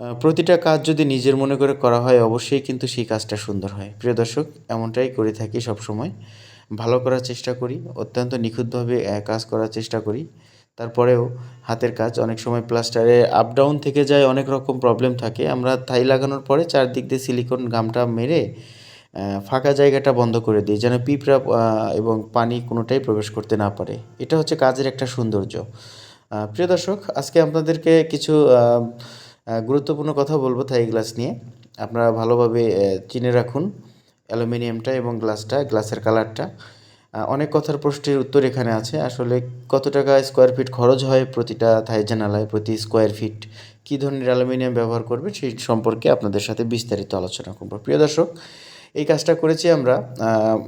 প্রতিটা কাজ যদি নিজের মনে করে করা হয়, অবশ্যই কিন্তু সেই কাজটা সুন্দর হয়। প্রিয় দর্শক, এমনটাই করে থাকি সব সময় ভালো করার চেষ্টা করি, অত্যন্ত নিখুঁতভাবে কাজ করার চেষ্টা করি। তারপরেও হাতের কাজ অনেক সময় প্লাস্টারে আপ ডাউন থেকে যায়, অনেক রকম প্রবলেম থাকে। আমরা থাই লাগানোর পরে চারদিক দিয়ে সিলিকন গামটা মেরে ফাঁকা জায়গাটা বন্ধ করে দিই, যেন পিঁপড়া এবং পানি কোনোটাই প্রবেশ করতে না পারে। এটা হচ্ছে কাজের একটা সৌন্দর্য। প্রিয় দর্শক, আজকে আপনাদেরকে কিছু গুরুত্বপূর্ণ কথা বলব থাই গ্লাস নিয়ে। আপনারা ভালোভাবে চিনে রাখুন অ্যালুমিনিয়ামটা এবং গ্লাসটা গ্লাসের কালারটা অনেক কথার প্রশ্নের উত্তর এখানে আছে। আসলে কত টাকা স্কোয়ার ফিট খরচ হয় প্রতিটা থাই জানালায়, প্রতি স্কোয়ার ফিট কী ধরনের অ্যালুমিনিয়াম ব্যবহার করবে সেই সম্পর্কে আপনাদের সাথে বিস্তারিত আলোচনা করব। প্রিয় দর্শক, এই কাজটা করেছি আমরা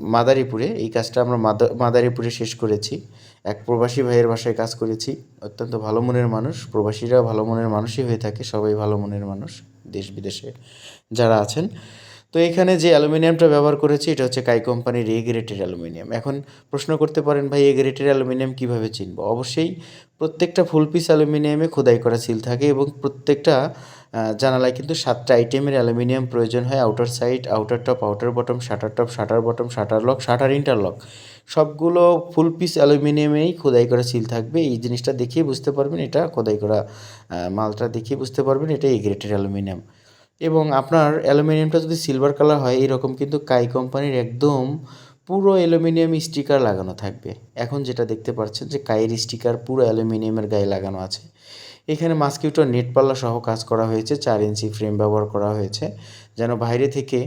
মাদারীপুরে। এই কাজটা আমরা মাদা- মাদারীপুরে শেষ করেছি। এক প্রবাসী ভাইয়ের বাসায় কাজ করেছি। অত্যন্ত ভালো মনের মানুষ। প্রবাসীরা ভালো মনের মানুষই হয়ে থাকে। সবাই ভালো মনের মানুষ দেশ বিদেশে যারা আছেন। তো এখানে যে অ্যালুমিনিয়ামটা ব্যবহার করেছি, এটা হচ্ছে কাই কোম্পানির এ গ্রেটের অ্যালুমিনিয়াম। এখন প্রশ্ন করতে পারেন, ভাই এ গ্রেটের অ্যালুমিনিয়াম কীভাবে চিনব? অবশ্যই প্রত্যেকটা ফুল পিস অ্যালুমিনিয়ামে খোদাই করা সিল থাকে এবং প্রত্যেকটা জানালায় কিন্তু সাতটা আইটেমের অ্যালুমিনিয়াম প্রয়োজন হয় outer side outer top outer bottom shutter top shutter bottom shutter lock shutter interlock সবগুলো ফুল পিস অ্যালুমিনিয়ামেই খোদাই করা সিল থাকবে। এই জিনিসটা দেখিয়ে বুঝতে পারবেন, এটা খোদাই করা মালটা দেখিয়ে বুঝতে পারবেন, এটা এ গ্রেটের অ্যালুমিনিয়াম এবং আপনার অ্যালুমিনিয়ামটা যদি সিলভার কালার হয়, এরকম কিন্তু কাই কোম্পানির একদম পুরো অ্যালুমিনিয়াম স্টিকার লাগানো থাকবে। এখন যেটা দেখতে পাচ্ছেন যে কাইয়ের স্টিকার পুরো অ্যালুমিনিয়ামের গায়ে লাগানো আছে। এখানে মাস্কিউটো নেট পাল্লা সহ কাজ করা হয়েছে, চার ইঞ্চি ফ্রেম ব্যবহার করা হয়েছে, যেন বাইরে থেকে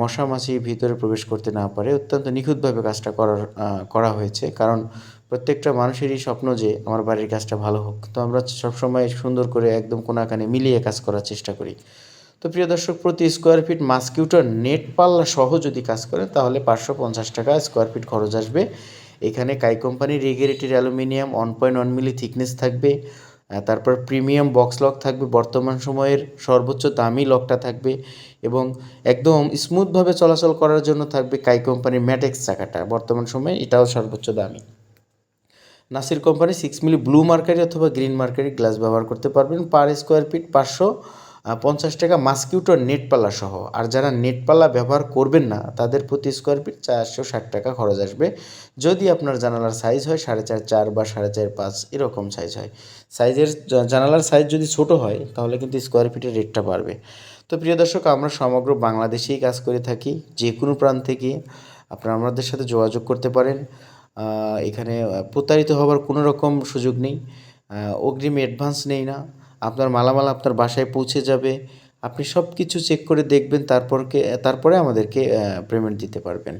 মশা মাছি ভিতরে প্রবেশ করতে না পারে। অত্যন্ত নিখুঁতভাবে কাজটা করার করা হয়েছে। কারণ প্রত্যেকটা মানুষেরই স্বপ্ন যে, আমার বাড়ির কাজটা ভালো হোক। তো আমরা সবসময় সুন্দর করে একদম কোনাকানে মিলিয়ে কাজ করার চেষ্টা করি। তো প্রিয় দর্শক, প্রতি স্কোয়ার ফিট মাস্কিউটার নেট পাল্লা সহ যদি কাজ করেন তাহলে পাঁচশো পঞ্চাশ টাকা স্কোয়ার ফিট খরচ আসবে। এখানে কাই কোম্পানির regulated aluminium one point one milli thickness থাকবে। তারপর প্রিমিয়াম বক্স লক থাকবে, বর্তমান সময়ের সর্বোচ্চ দামি লকটা থাকবে এবং একদম স্মুথভাবে চলাচল করার জন্য থাকবে কাই কোম্পানির ম্যাটেক্স চাকাটা, বর্তমান সময়ে এটাও সর্বোচ্চ দামি। Nasir company six milli blue mercury অথবা গ্রিন মার্কারি গ্লাস ব্যবহার করতে পারবেন পার স্কোয়ার ফিট পাঁচশো পঞ্চাশ টাকা মাস্কিউটোর নেট পাল্লা সহ। আর যারা নেট পাল্লা ব্যবহার করবেন না, তাদের প্রতি স্কোয়ার ফিট চারশো ষাট টাকা খরচ আসবে। যদি আপনার জানালার সাইজ হয়, সাড়ে চার চার বা সাড়ে চার পাঁচ এরকম সাইজ হয়। সাইজের জানালার সাইজ যদি ছোট হয়, তাহলে কিন্তু স্কোয়ার ফিটের রেটটা বাড়বে। তো প্রিয় দর্শক, আমরা সমগ্র বাংলাদেশেই কাজ করে থাকি। যে কোনো প্রান্ত থেকে আপনারা আমাদের সাথে যোগাযোগ করতে পারেন। এখানে প্রতারিত হওয়ার কোনো রকম সুযোগ নেই। অগ্রিম অ্যাডভান্স নেই না। আপনার মালামাল আপনার বাসায় পৌঁছে যাবে। আপনি সব কিছু চেক করে দেখবেন, তারপরকে, তারপরে আমাদেরকে পেমেন্ট দিতে পারবেন।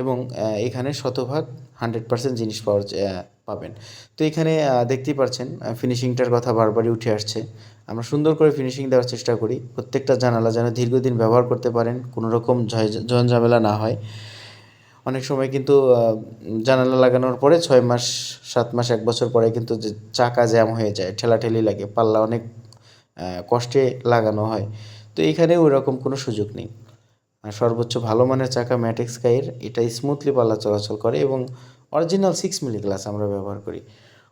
এবং এখানে শতভাগ হান্ড্রেড পার্সেন্ট জিনিস পাওয়ার পাবেন। তো এখানে দেখতেই পাচ্ছেন ফিনিশিংটার কথা বারবারই উঠে আসছে। আমরা সুন্দর করে ফিনিশিং দেওয়ার চেষ্টা করি। প্রত্যেকটা জানালা যেন দীর্ঘদিন ব্যবহার করতে পারেন। কোনো রকম ঝঞ্ঝামেলা না হয়। অনেক সময় কিন্তু জানালা লাগানোর পরে ছয় মাস, সাত মাস, এক বছর পরে কিন্তু যে চাকা জ্যাম হয়ে যায়, ঠেলাঠেলি লাগে, পাল্লা অনেক কষ্টে লাগানো হয়। তো এখানে ওই রকম কোনো সুযোগ নেই। সর্বোচ্চ ভালো মানের চাকা ম্যাটেক্স গাইয়ের এটা স্মুথলি পাল্লা চলাচল করে এবং অরিজিনাল সিক্স মিলি গ্লাস আমরা ব্যবহার করি।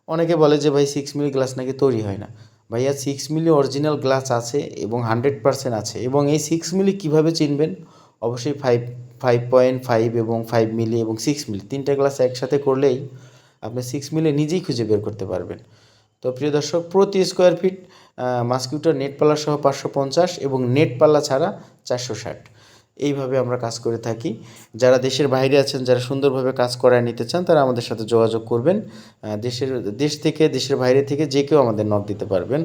অনেকে বলে যে, ভাই সিক্স মিলি গ্লাস নাকি তৈরি হয় না? ভাইয়া সিক্স মিলি অরিজিনাল গ্লাস আছে এবং হান্ড্রেড পার্সেন্ট আছে এবং এই সিক্স মিলি কীভাবে চিনবেন? অবশ্যই ফাইভ ফাইভ পয়েন্ট ফাইভ এবং ফাইভ মিলি এবং সিক্স মিলি, তিনটা গ্লাস একসাথে করলেই আপনি সিক্স মিলি নিজেই খুঁজে বের করতে পারবেন। তো প্রিয় দর্শক, প্রতি স্কোয়ার ফিট মাস্কিউটো নেট সহ পাঁচশো পঞ্চাশ এবং নেট ছাড়া চারশো ষাট। এইভাবে আমরা কাজ করে থাকি। যারা দেশের বাইরে আছেন, যারা সুন্দরভাবে কাজ করায় নিতে চান, তারা আমাদের সাথে যোগাযোগ করবেন। দেশের, দেশ থেকে, দেশের বাইরে থেকে যে কেউ আমাদের নক দিতে পারবেন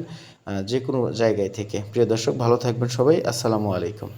যে কোনো জায়গায় থেকে। প্রিয় দর্শক, ভালো থাকবেন সবাই। আসসালামু আলাইকুম।